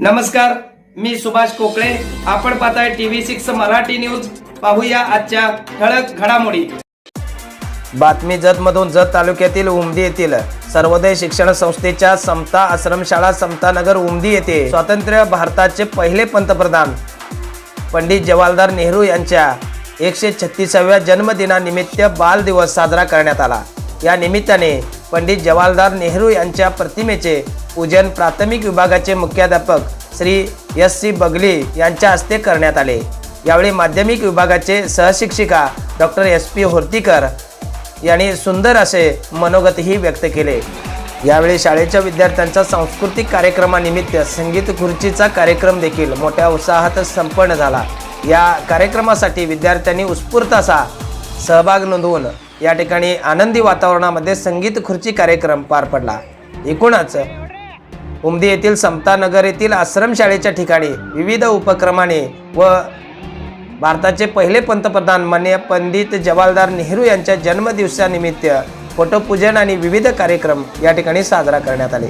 नमस्कार मी सुभाष कोकळे आपण पाहताय टीव्ही सिक्स मराठी न्यूज. पाहूया आजच्या ठळक घडामोडी. बातमी जतमधून जत तालुक्यातील उमदी येथील सर्वोदय शिक्षण संस्थेच्या समता आश्रमशाळा समतानगर उमदी येथे स्वातंत्र्य भारताचे पहिले पंतप्रधान पंडित जवाहरलाल नेहरू यांच्या एकशे छत्तीसाव्या जन्मदिनानिमित्त बाल दिवस साजरा करण्यात आला. या निमित्ताने पंडित जवाहरलाल नेहरू यांच्या प्रतिमेचे पूजन प्राथमिक विभागाचे मुख्याध्यापक श्री एस सी बगली यांच्या हस्ते करण्यात आले. यावेळी माध्यमिक विभागाचे सहशिक्षिका डॉक्टर एस पी होर्तीकर यांनी सुंदर असे मनोगतही व्यक्त केले. यावेळी शाळेच्या विद्यार्थ्यांचा सांस्कृतिक कार्यक्रमानिमित्त संगीत खुर्चीचा कार्यक्रम देखील मोठ्या उत्साहात संपन्न झाला. या कार्यक्रमासाठी विद्यार्थ्यांनी उत्स्फूर्त असा सहभाग नोंदवून या ठिकाणी आनंदी वातावरणामध्ये संगीत खुर्ची कार्यक्रम पार पडला. एकूणच उमदी येथील समतानगर येथील आश्रमशाळेच्या ठिकाणी विविध उपक्रमाने व भारताचे पहिले पंतप्रधान मान्य पंडित जवाहरलाल नेहरू यांच्या जन्मदिवसानिमित्त फोटोपूजन आणि विविध कार्यक्रम या ठिकाणी साजरा करण्यात आले.